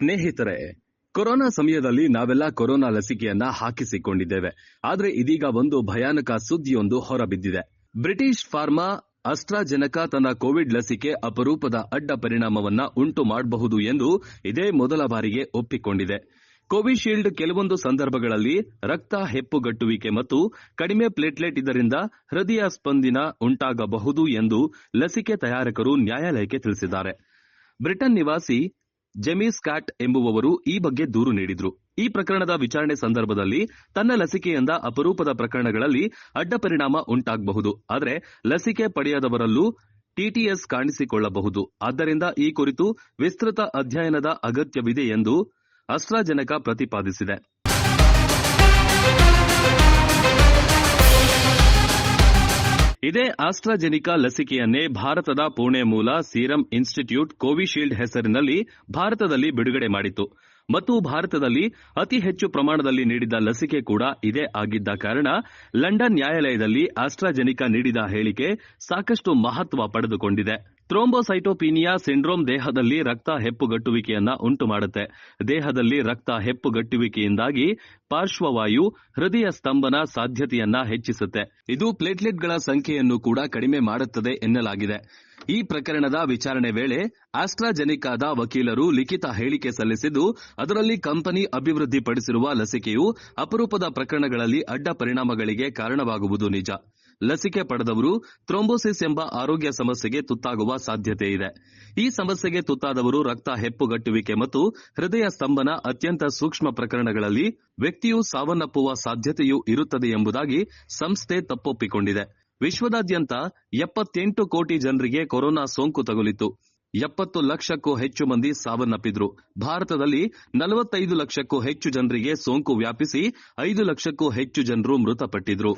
ಸ್ನೇಹಿತರೆ, ಕೊರೋನಾ ಸಮಯದಲ್ಲಿ ನಾವೆಲ್ಲ ಕೊರೋನಾ ಲಸಿಕೆಯನ್ನ ಹಾಕಿಸಿಕೊಂಡಿದ್ದೇವೆ. ಆದ್ರೆ ಇದೀಗ ಒಂದು ಭಯಾನಕ ಸುದ್ದಿಯೊಂದು ಹೊರಬಿದ್ದಿದೆ. ಬ್ರಿಟಿಷ್ ಫಾರ್ಮಾ ಅಸ್ಟ್ರಾಜೆನಕ ತನ್ನ ಕೋವಿಡ್ ಲಸಿಕೆ ಅಪರೂಪದ ಅಡ್ಡ ಪರಿಣಾಮವನ್ನ ಉಂಟು ಮಾಡಬಹುದು ಎಂದು ಇದೇ ಮೊದಲ ಬಾರಿಗೆ ಒಪ್ಪಿಕೊಂಡಿದೆ. ಕೋವಿಶೀಲ್ಡ್ ಕೆಲವೊಂದು ಸಂದರ್ಭಗಳಲ್ಲಿ ರಕ್ತ ಹೆಪ್ಪುಗಟ್ಟುವಿಕೆ ಮತ್ತು ಕಡಿಮೆ ಪ್ಲೇಟ್ಲೆಟ್ ಇದರಿಂದ ಹೃದಯ ಸ್ಪಂದಿನ ಉಂಟಾಗಬಹುದು ಎಂದು ಲಸಿಕೆ ತಯಾರಕರು ನ್ಯಾಯಾಲಯಕ್ಕೆ ತಿಳಿಸಿದ್ದಾರೆ. ಬ್ರಿಟನ್ ನಿವಾಸಿ ಜೆಮಿ ಸ್ಕಾಟ್ ಎಂಬುವವರು ಈ ಬಗ್ಗೆ ದೂರು ನೀಡಿದ್ರು. ಈ ಪ್ರಕರಣದ ವಿಚಾರಣೆ ಸಂದರ್ಭದಲ್ಲಿ ತನ್ನ ಲಸಿಕೆಯಿಂದ ಅಪರೂಪದ ಪ್ರಕರಣಗಳಲ್ಲಿ ಅಡ್ಡ ಪರಿಣಾಮ ಉಂಟಾಗಬಹುದು. ಆದರೆ ಲಸಿಕೆ ಪಡೆಯದವರಲ್ಲೂ ಟಿಟಿಎಸ್ ಕಾಣಿಸಿಕೊಳ್ಳಬಹುದು. ಆದ್ದರಿಂದ ಈ ಕುರಿತು ವಿಸ್ತೃತ ಅಧ್ಯಯನದ ಅಗತ್ಯವಿದೆ ಎಂದು ಅಸ್ತ್ರಜನಕ ಪ್ರತಿಪಾದಿಸಿದೆ. ಇದೇ ಆಸ್ಟ್ರಾಜೆನಿಕಾ ಲಸಿಕೆಯನ್ನೇ ಭಾರತದ ಪುಣೆ ಮೂಲ ಸೀರಂ ಇನ್ಸ್ಟಿಟ್ಯೂಟ್ ಕೋವಿಶೀಲ್ಡ್ ಹೆಸರಿನಲ್ಲಿ ಭಾರತದಲ್ಲಿ ಬಿಡುಗಡೆ ಮಾಡಿತ್ತು. ಮತ್ತು ಭಾರತದಲ್ಲಿ ಅತಿ ಹೆಚ್ಚು ಪ್ರಮಾಣದಲ್ಲಿ ನೀಡಿದ ಲಸಿಕೆ ಕೂಡ ಇದೇ ಆಗಿದ್ದ ಕಾರಣ ಲಂಡನ್ ನ್ಯಾಯಾಲಯದಲ್ಲಿ ಆಸ್ಟ್ರಾಜೆನಿಕಾ ನೀಡಿದ ಹೇಳಿಕೆ ಸಾಕಷ್ಟು ಮಹತ್ವ ಪಡೆದುಕೊಂಡಿದೆ. ಥ್ರೋಂಬೋಸೈಟೋಪಿನಿಯಾ ಸಿಂಡ್ರೋಮ್ ದೇಹದಲ್ಲಿ ರಕ್ತ ಹೆಪ್ಪುಗಟ್ಟುವಿಕೆಯನ್ನ ಉಂಟು ಮಾಡುತ್ತೆ ದೇಹದಲ್ಲಿ ರಕ್ತ ಹೆಪ್ಪುಗಟ್ಟುವಿಕೆಯಿಂದಾಗಿ ಪಾರ್ಶ್ವವಾಯು ಹೃದಯ ಸ್ತಂಭನ ಸಾಧ್ಯತೆಯನ್ನ ಹೆಚ್ಚಿಸುತ್ತೆ. ಇದು ಪ್ಲೇಟ್ಲೆಟ್ಗಳ ಸಂಖ್ಯೆಯನ್ನು ಕೂಡ ಕಡಿಮೆ ಮಾಡುತ್ತದೆ ಎನ್ನಲಾಗಿದೆ. ಈ ಪ್ರಕರಣದ ವಿಚಾರಣೆ ವೇಳೆ ಆಸ್ಟ್ರಾಜೆನಿಕಾದ ವಕೀಲರು ಲಿಖಿತ ಹೇಳಿಕೆ ಸಲ್ಲಿಸಿದ್ದು, ಅದರಲ್ಲಿ ಕಂಪನಿ ಅಭಿವೃದ್ಧಿಪಡಿಸಿರುವ ಲಸಿಕೆಯು ಅಪರೂಪದ ಪ್ರಕರಣಗಳಲ್ಲಿ ಅಡ್ಡ ಪರಿಣಾಮಗಳಿಗೆ ಕಾರಣವಾಗುವುದು ನಿಜ. ಲಸಿಕೆ ಪಡೆದವರು ಥ್ರೋಂಬೋಸಿಸ್ ಎಂಬ ಆರೋಗ್ಯ ಸಮಸ್ಯೆಗೆ ತುತ್ತಾಗುವ ಸಾಧ್ಯತೆ ಇದೆ. ಈ ಸಮಸ್ಯೆಗೆ ತುತ್ತಾದವರು ರಕ್ತ ಹೆಪ್ಪುಗಟ್ಟುವಿಕೆ ಮತ್ತು ಹೃದಯ ಸ್ತಂಭನ ಅತ್ಯಂತ ಸೂಕ್ಷ್ಮ ಪ್ರಕರಣಗಳಲ್ಲಿ ವ್ಯಕ್ತಿಯು ಸಾವನ್ನಪ್ಪುವ ಸಾಧ್ಯತೆಯೂ ಇರುತ್ತದೆ ಎಂಬುದಾಗಿ ಸಂಸ್ಥೆ ತಪ್ಪೊಪ್ಪಿಕೊಂಡಿದೆ. ವಿಶ್ವದಾದ್ಯಂತ ಎಪ್ಪತ್ತೆಂಟು ಕೋಟಿ ಜನರಿಗೆ ಕೊರೋನಾ ಸೋಂಕು ತಗುಲಿತು ಎಪ್ಪತ್ತು ಲಕ್ಷಕ್ಕೂ ಹೆಚ್ಚು ಮಂದಿ ಸಾವನ್ನಪ್ಪಿದ್ರು. ಭಾರತದಲ್ಲಿ ನಲವತ್ತೈದು ಲಕ್ಷಕ್ಕೂ ಹೆಚ್ಚು ಜನರಿಗೆ ಸೋಂಕು ವ್ಯಾಪಿಸಿ ಐದು ಲಕ್ಷಕ್ಕೂ ಹೆಚ್ಚು ಜನರು ಮೃತಪಟ್ಟಿದ್ರು.